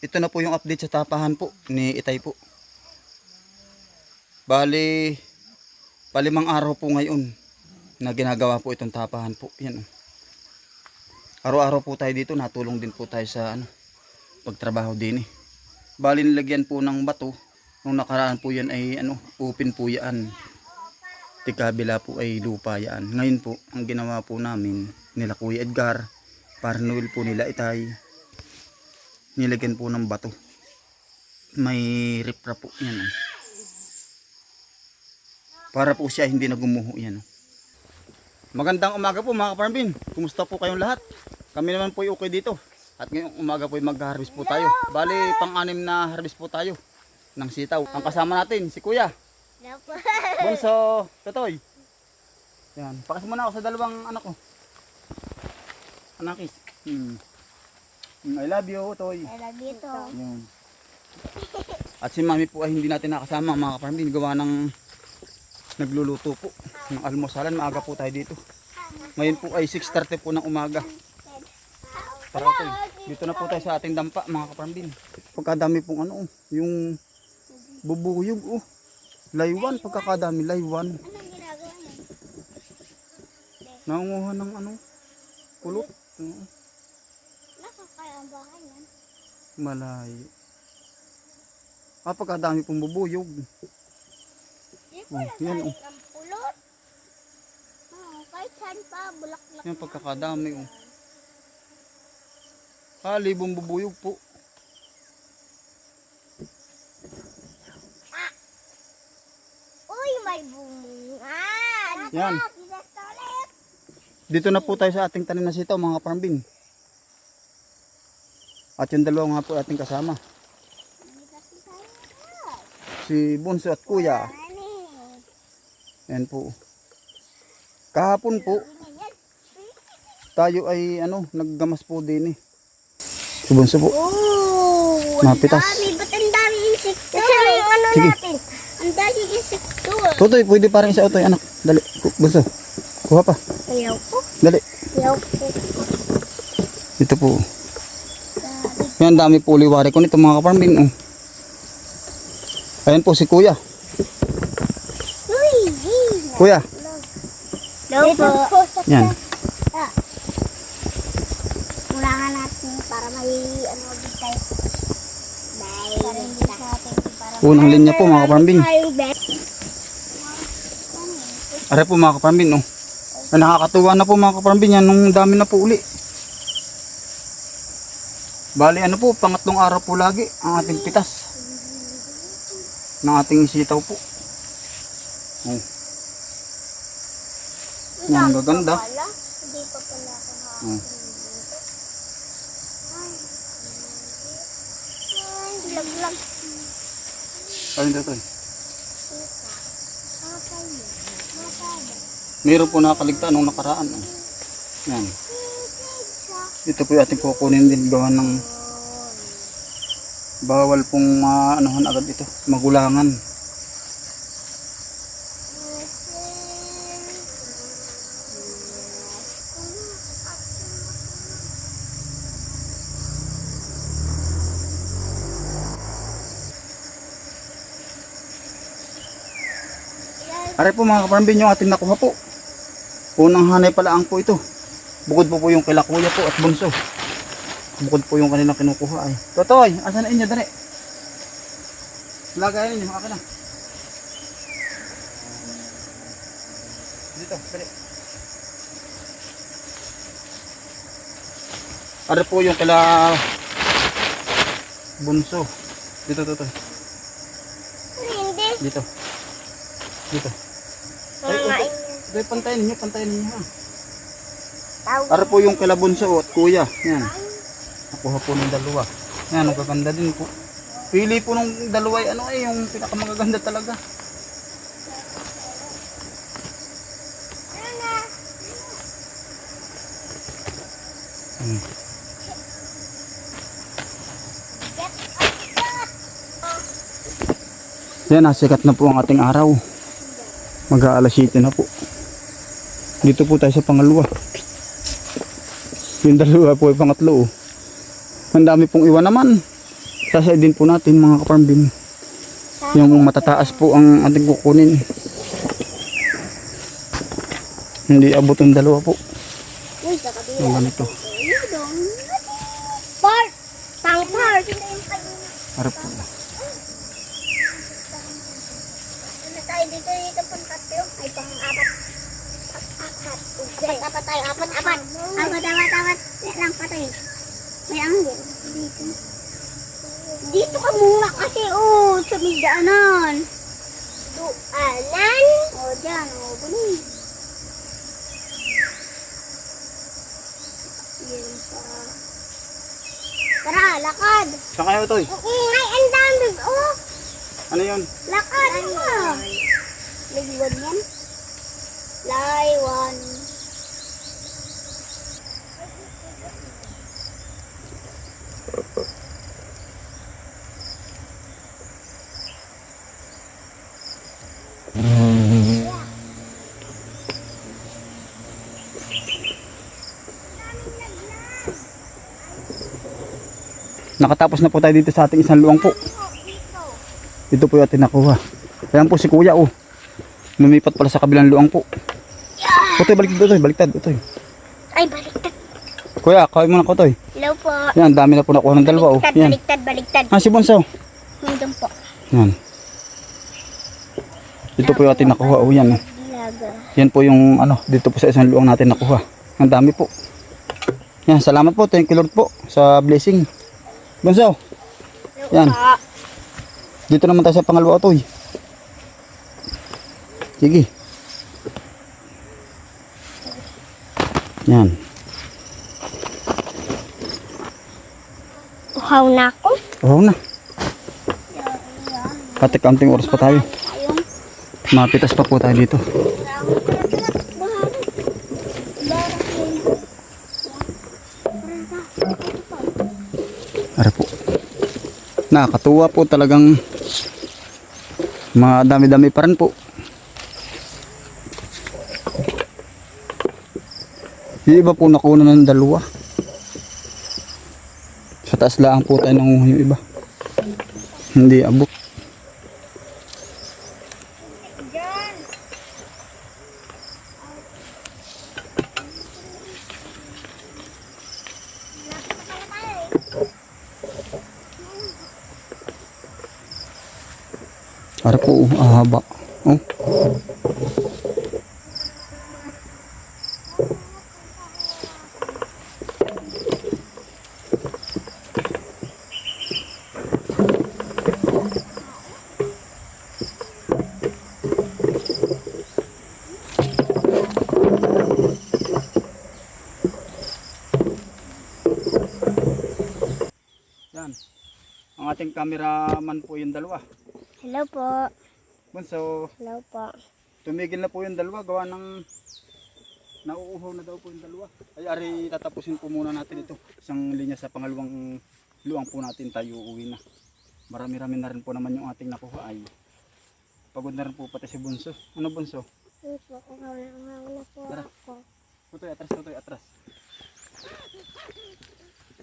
Ito na po yung update sa tapahan po ni Itay po. Bali, palimang araw po ngayon na ginagawa po itong tapahan po. Yan. Araw-araw po tayo dito, natulong din po tayo sa ano, pagtrabaho din eh. Bali nilagyan po ng bato, nung nakaraan po yan ay ano, open po yan. Tikabila po ay lupa yan. Ngayon po, ang ginawa po namin, nila Kuya Edgar, para Noel po nila itay, nilagyan po ng bato. May ripra po yan. oh. Para po siya hindi na gumuho yan. oh. Magandang umaga po mga kaparambin. Kumusta po kayong lahat? Kami naman po ay okay dito. At ngayong umaga po mag-harvest po tayo. Bali, pang-anim na harvest po tayo ng sitaw. Ang kasama natin, si Kuya. Bunso, Totoy. Yan. Pakas muna ako sa dalawang anak ko. Anakis. Hmm. Hmm, I love you, Toy. Kaya dito. Yan. At si Mami po ay hindi natin nakasama mga kaparambin. Gawa ng nagluluto po ng almusalan. Maaga po tayo dito. Ngayon po ay 6.30 po ng umaga. Tara Toy. Dito na po tayo sa ating dampa mga kaparambin. Pagkadami pong ano, oh, yung bubuyog oh. Laywan, pagkakadami, laywan. Nangunguha ng ano, kulot. Oo, Nasa kaya ang bahay yan? malayo. Ah, pagkadami pong bubuyog. Di Oh, ko yan, na oh. ang pulot. Oh, kahit saan pa, bulaklak Yan, pagkakadami oh. Ah, libong bubuyog po. Uy, may bunga. Yan. Dito na po tayo sa ating tanim na sitaw mga kaparambin. At yung dalawa nga po ating kasama. Si Bunso at Kuya. Ano? Yan po. Kahapon po, tayo ay ano, naggamas po din eh. Si Bunso po. Oh, Napitas. Ang dami. Ba't ang dami insekto? Kasi ang ano Sige. natin. Ang dami insekto. Tutoy, pwede parang isa utoy, anak. Dali, Bunso. Kuha pa. Ayaw ko. Dali. Ayaw ko. Ito po. Yan, dami po liwari ko nito mga kaparambin. Oh. Ayan po si Kuya. Uy, Kuya. Hello po. Yan. Mulangan natin para may ano din tayo. Bye. Unang linya po mga bet. Are po mga kaparambin. Oh. Ay, nakakatuwa na po mga kaparambin yan. Nung dami na po uli. Bali ano po, pangatlong araw po lagi ang ating pitas. Ng ating sitaw po. Oh. Yan, ang gaganda. Hindi pa pala ako Oh. Ay, laglag. Ayun dito. eh. Meron po nakaligtaan nung nakaraan. Yan. Ito po yung ating kukunin din gawa ng bawal pong maanuhan agad ito. Magulangan. Are po mga kaparambin yung ating nakuha po. Unang hanay pala ang po ito. Bukod po po yung kila kuya po at bunso. Bukod po yung kanilang kinukuha ay. Totoy, asan na inyo dali? Lagayan ninyo, akin na. Dito, dali. Are po yung kila bunso. Dito, Totoy. Hindi. Dito. Dito. Okay. Pantayin ninyo, pantayin ninyo ha. Para po yung kila bunso at kuya. Yan. Nakuha po ng dalawa. Yan, ang gaganda din po. Pili po ng dalawa ay ano eh, yung pinakamagaganda talaga. Hmm. Yan, nasikat na po ang ating araw. Mag-aalas 7 na po. Dito po tayo sa pangalawa. Yung dalawa po yung pangatlo. oh. Ang dami pong iwan naman. Sasay din po natin mga kaparmbin. Yung matataas po ang ating kukunin. Hindi abot ang dalawa po. Yung ganito. Part! Pang part! Harap po. Dito dito pang tatlo? Ay pang apat. Apat. Apat tayo. Apat, apat. Apat, apat, apat. Lang patay. May anggel. Dito. Dito ka muna kasi oh, sa may daanan. Duanan? O, oh, dyan. O, oh, bunin. Yan pa. Tara, lakad. Saan kayo to? Ang ingay, ang dami. Oh, Ano yun? lakad mo. Ligwan yan. Laywan. Nakatapos na po tayo dito sa ating isang luwang po. Dito po yung ating nakuha. Ayan po si kuya oh. Lumipat pala sa kabilang luwang po. Utoy, baliktad utoy, baliktad utoy. Ay, baliktad. Kuya, kawin mo na ko utoy. Hello po. Yan, dami na po nakuha ng dalawa oh. Baliktad, Yan. baliktad, baliktad. Ah, si Bonso. Nandun po. Yan. Dito po yung ating nakuha oh. Yan oh. Yan po yung ano, dito po sa isang luwang natin nakuha. Ang dami po. Yan, salamat po. Thank you Lord po sa blessing. Bonso, Yan. dito naman tayo sa pangalawa utoy. Sige. Yan. Uhaw na ako. Oo na. Pati kaunting oras pa tayo. Mapitas pa po tayo dito. Nakakatuwa po talagang madami-dami pa rin po. Yung iba po nakuna ng dalawa. Sa taas lang po tayo nanguha yung iba. Hindi abot. Para po, ang haba. Oh. Yan. Ang ating cameraman po yung dalawa. Hello po. Bunso, Hello po. tumigil na po yung dalawa. Gawa ng nauuhaw na daw po yung dalawa. Ay, ari, tatapusin po muna natin ito. Isang linya sa pangalawang luwang po natin tayo uuwi na. Marami-rami na rin po naman yung ating nakuha ay pagod na rin po pati si Bunso. Ano Bunso? Hello po. Uhaw na, uhaw na po Tara. ako. Tutoy, atras, tutoy, atras.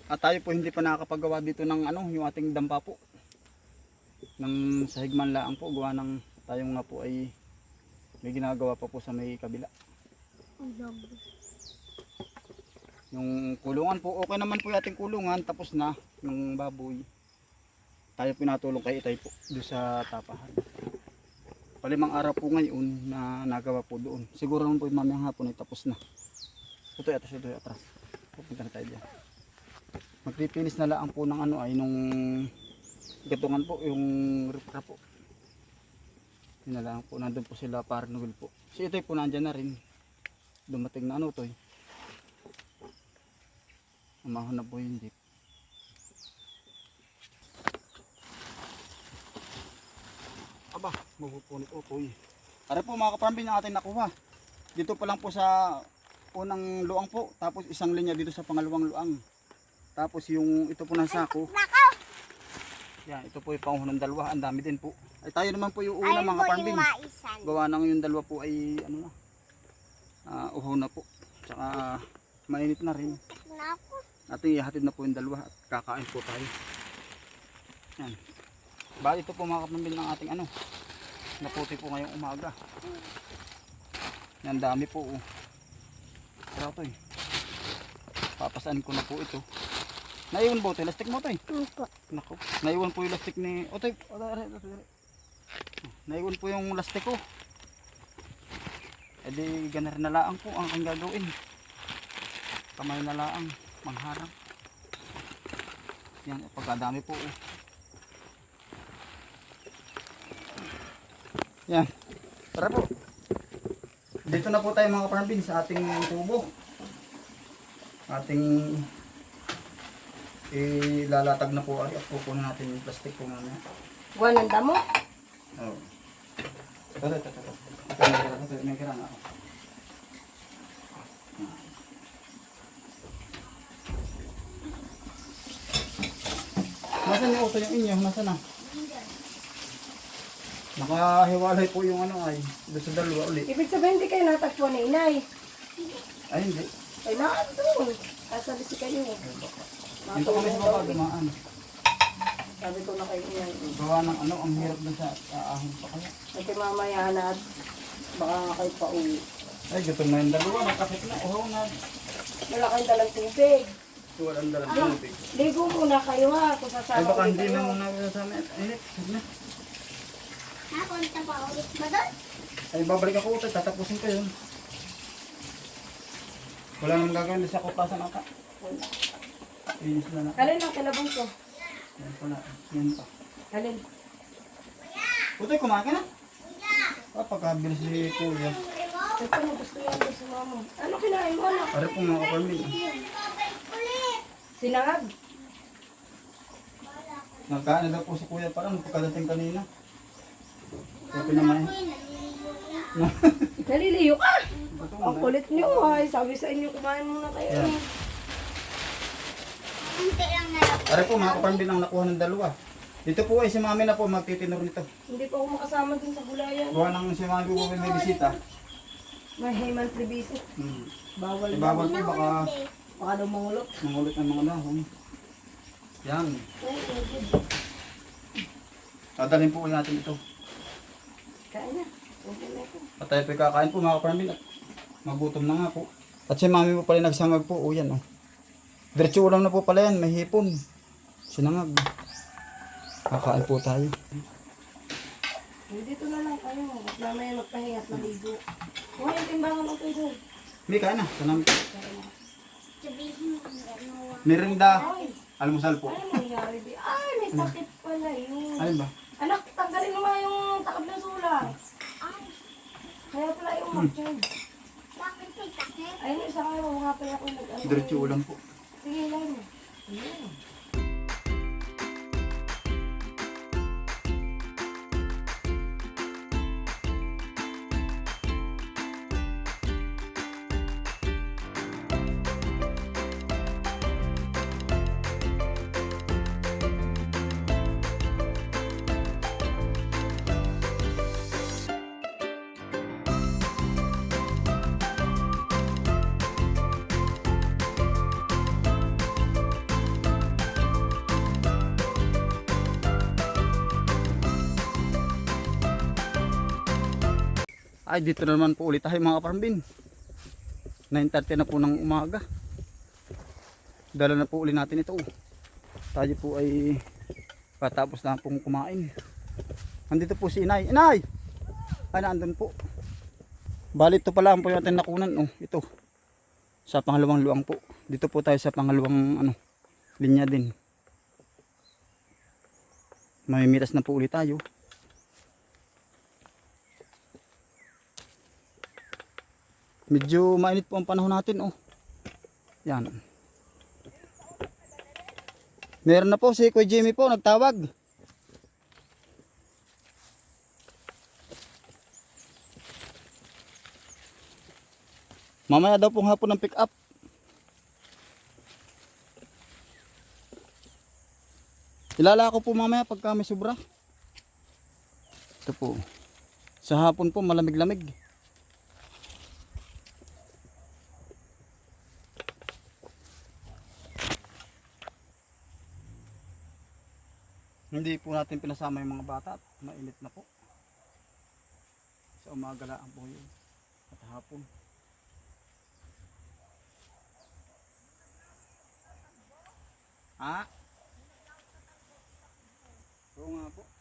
At tayo po hindi pa nakakapagawa dito ng ano, yung ating dampa po. Ng sa higman laang po, gawa ng tayo nga po ay may ginagawa pa po sa may kabila. Yung kulungan po, okay naman po yung ating kulungan, tapos na yung baboy. Tayo pinatulong kay Itay po doon sa tapahan. Palimang araw po ngayon na nagawa po doon. Siguro naman po yung mamayang hapon ay tapos na. Ito atras, ito atras. Pupunta na tayo dyan. Magpipilis na lang po ng ano ay nung gatungan po, yung ripra po. Yun na lang po, nandun po sila para Noel po. Si Itoy po nandyan na rin. Dumating na ano Toy. Umahon na po yung jeep. Aba, mapupunit o Toy. Para po mga kapambin ang ating nakuha. Dito pa lang po sa unang luang po, tapos isang linya dito sa pangalawang luang. Tapos yung ito po ng sako. Yan, ito po yung panguha ng dalawa. Ang dami din po. Ay tayo naman po yung una Ayun mga po yung maisan. Gawa nang yung dalawa po ay ano na. ah, uhaw na po. Tsaka mainit na rin. na ako. At ihatid na po yung dalawa at kakain po tayo. Yan. Bali ito po mga kapamil ng ating ano. Naputi po ngayong umaga. Yan dami po. Oh. Tara to eh. Papasaan ko na po ito. Naiwan po ito. Lastik mo ito eh. Opo. Nako. Naiwan po yung lastik ni... Otoy. Otoy. Otoy. Otoy. Naiwan po yung lastik ko. E di ganar na laang po ang aking gagawin. Kamay na laang. Mangharang. Yan. Pagkadami po. Oh. Yan. Tara po. Dito na po tayo mga kaparambin sa ating tubo. Ating ilalatag na po ay at kukunin natin yung plastic po mamaya. Buwan ng damo. Oo. Ito, ito. ito. Ito, may kira, ito, may kira na ako. Nasaan yung auto yung inyo? Nasaan na? Nakahiwalay po yung ano ay doon sa dalawa ulit. Ibig sabihin, hindi kayo natagpuan ni inay. Ay hindi. Ay, naandun. Kasabi si kayo. Dito kami sa baba dumaan. Sabi ko na kayo inay. Gawa ng ano, ang hirap doon sa aahon pa kaya. Kasi mamaya na at baka nga kayo pa uwi. Ay, gutom na yung dalawa. Nakakit na. Uhaw na. Wala kayong dalang tubig. Walang dalang tubig. Ligo muna kayo ha. Kung Ay sasama baka ulit hindi kayo. na muna ako sa amin. Ay, huwag na. Napunta pa ulit ba doon? Ay, babalik ako ulit. Tatapusin ko yun. Wala nang gagawin sa kuplasan ata. Inis na na. Alin ang kilabang ko? Yan pala. Yan pa. Alin? Utoy, kumain ka na? Pagkabilis si Kuya. Ito mo gusto yan gusto mo. Ano kinain mo anak? Pare po mga kapamil. Sinangag. Nagkaan na daw po si Kuya parang pagkadating kanina. Kaya pinamay. Naliliyo ka. Ang na. kulit niyo ay. Sabi sa inyo kumain muna kayo. Yan. Kunti lang na lang. Pare po mga kapamil ang nakuha ng dalawa. Dito po ay si Mami na po magtitinor nito. Hindi pa ako makasama dun sa gulayan. Gawa ng si Mami po may bisita. May monthly visit. Hmm. Bawal Eh, bawal po baka Baka daw mangulot. mangulit ng mga dahon. Yan. Dadalhin po natin ito. Kain na. Okay na ito. At tayo po kakain po mga kapamilya. Magutom na nga po. At si mami po pala nagsangag po. O yan o. Diretso ulam na po pala yan. May hipon. Sinangag. Kakain po tayo. Dito na lang kayo. At mamaya magpahinga at maligo. Huwag yung timbangan ng kayo. May kain na. Mo ano. merinda. Ay, Almusal po. ano nangyari di? Ay, may sakit pala yun. Alin ba? Anak, tanggalin mo nga yung takab ng sulang. Ay, Kaya pala yung mag-charge. bakit may takip? Ayun, isa nga yung nga pala ako nag Diretso ulam po. Sige lang. Ayun. Ay, dito na naman po ulit tayo mga parambin. 9.30 na po ng umaga. Dala na po ulit natin ito. Tayo po ay patapos na pong kumain. Nandito po si Inay. Inay! Ay, naandun po. Bali, ito pala ang po yung ating nakunan. Oh, ito. Sa pangalawang luang po. Dito po tayo sa pangalawang ano, linya din. Mamimitas na po ulit tayo. Medyo mainit po ang panahon natin, oh. Yan. Meron na po si Kuya Jimmy po, nagtawag. Mamaya daw pong hapon ng pick up. Ilala ko po mamaya pagka may sobra. Ito po. Sa hapon po malamig-lamig. Hindi po natin pinasama yung mga bata at mainit na po. Sa umaga lang po yun. At hapon. Ha? Oo nga po.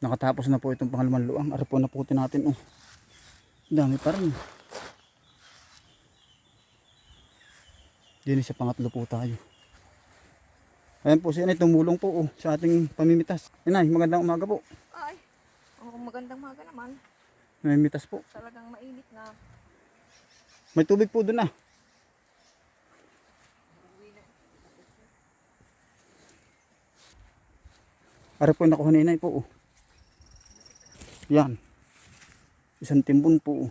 Nakatapos na po itong pangalawang luang. Ari po na puti natin. Oh. Dami pa rin. Dini sa pangatlo po tayo. Ayan po siya na tumulong po oh, sa ating pamimitas. Inay, magandang umaga po. Ay, oh, magandang maga naman. Pamimitas po. Talagang mainit na. May tubig po doon ah. Ara po yung nakuha ni inay po. Oh. Yan. Isang timbon po. Oh.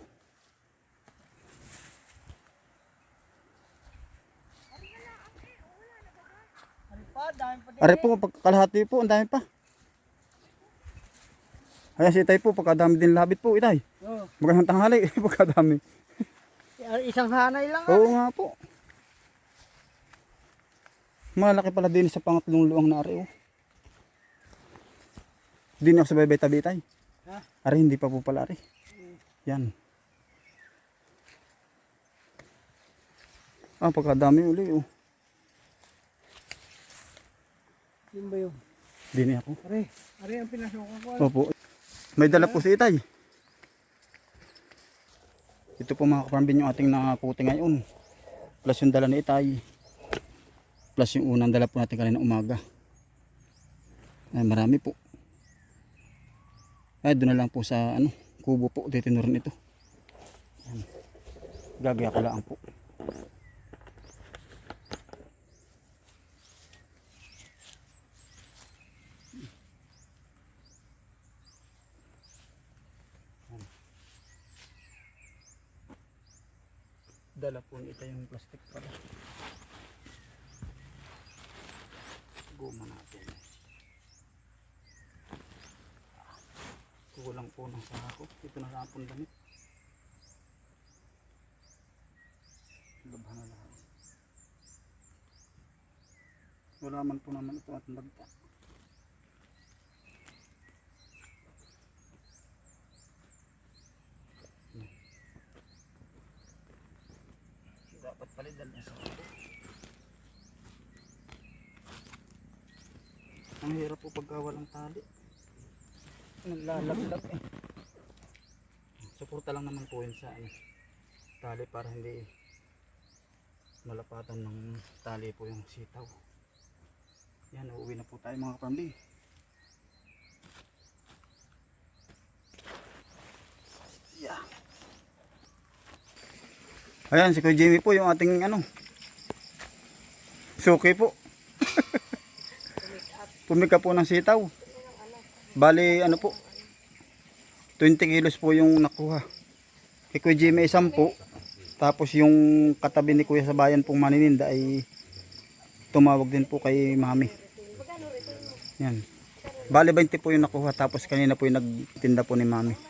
Are po, pagkalahati po, ang dami pa. Ayan si Itay po, pagkadami din labit po, Itay. Oo. Magandang tanghali, pagkadami. Isang hanay lang. Oo nga po. Malaki pala din sa pangatlong luang na ari oh. Di na ako sa baybay tabi tay. Ari hindi pa po pala ari. Yan. Ah, pagkadami uli oh. Yun ba yun? Di na ako. Are, are ang pinasukan ko. Opo. May dala po si Itay. Ito po mga kaparambin yung ating nakaputi ngayon. Plus yung dala ni Itay. Plus yung unang dala po natin kanina umaga. Ay, marami po. Ay, doon na lang po sa ano, kubo po. Dito na rin ito. Yan. Gagaya ko lang po. Dala po nito yung plastic pala. Guma natin. Kulang po ng sako. Ito na lang pong damit. Lubha na lahat. Wala man po naman ito at nagta. Dapat palitan niya sa ako. Ang hirap po pagka walang tali. Naglalaglag eh. Suporta lang naman po yun sa ano, tali para hindi malapatan ng tali po yung sitaw. Yan, uuwi na po tayo mga kapambi. Yeah. Ayan, si Kuya Jimmy po yung ating ano. Suki po. Pumika po ng sitaw. Bali, ano po. 20 kilos po yung nakuha. Kay Kuya Jimmy, 10 po. Tapos yung katabi ni Kuya sa bayan pong manininda ay tumawag din po kay Mami. Yan. Bali 20 po yung nakuha tapos kanina po yung nagtinda po ni Mami.